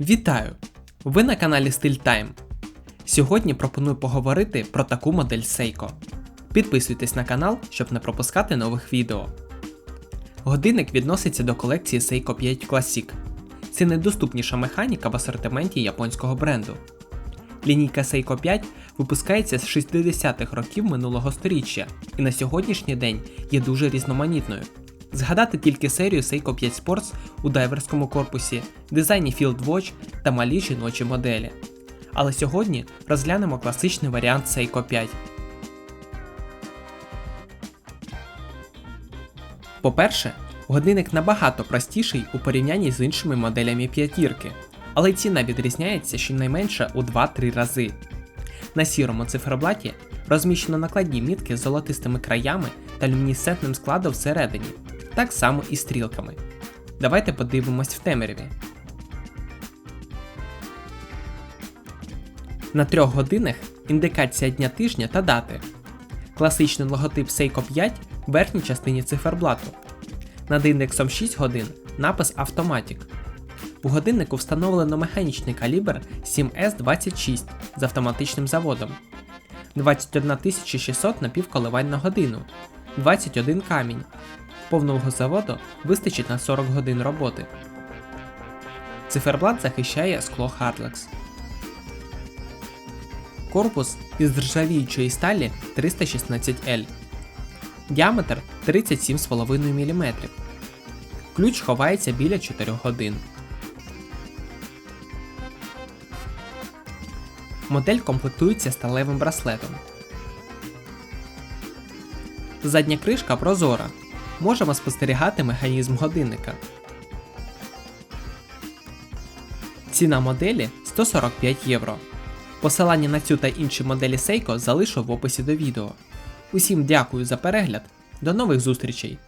Вітаю! Ви на каналі Style Time. Сьогодні пропоную поговорити про таку модель Seiko. Підписуйтесь на канал, щоб не пропускати нових відео. Годинник відноситься до колекції Seiko 5 Classic. Це найдоступніша механіка в асортименті японського бренду. Лінійка Seiko 5 випускається з 60-х років минулого століття і на сьогоднішній день є дуже різноманітною. Згадати тільки серію Seiko 5 Sports у дайверському корпусі, дизайні Field Watch та малі жіночі моделі. Але сьогодні розглянемо класичний варіант Seiko 5. По-перше, годинник набагато простіший у порівнянні з іншими моделями п'ятірки, але ціна відрізняється щонайменше у 2-3 рази. На сірому циферблаті розміщено накладні мітки з золотистими краями та люмінесцентним складом всередині, так само і стрілками. Давайте подивимось в темряві. На трьох годинах індикація дня тижня та дати. Класичний логотип Seiko 5 в верхній частині циферблату. Над індексом 6 годин напис Automatic. У годиннику встановлено механічний калібр 7S26 з автоматичним заводом. 21600 напівколивань на годину, 21 камінь. Повного заводу вистачить на 40 годин роботи. Циферблат захищає скло Hardlex. Корпус із ржавіючої сталі 316L. Діаметр 37,5 мм. Ключ ховається біля 4 годин. Модель комплектується сталевим браслетом. Задня кришка прозора. Можемо спостерігати механізм годинника. Ціна моделі 145 євро. Посилання на цю та інші моделі Seiko залишу в описі до відео. Усім дякую за перегляд. До нових зустрічей!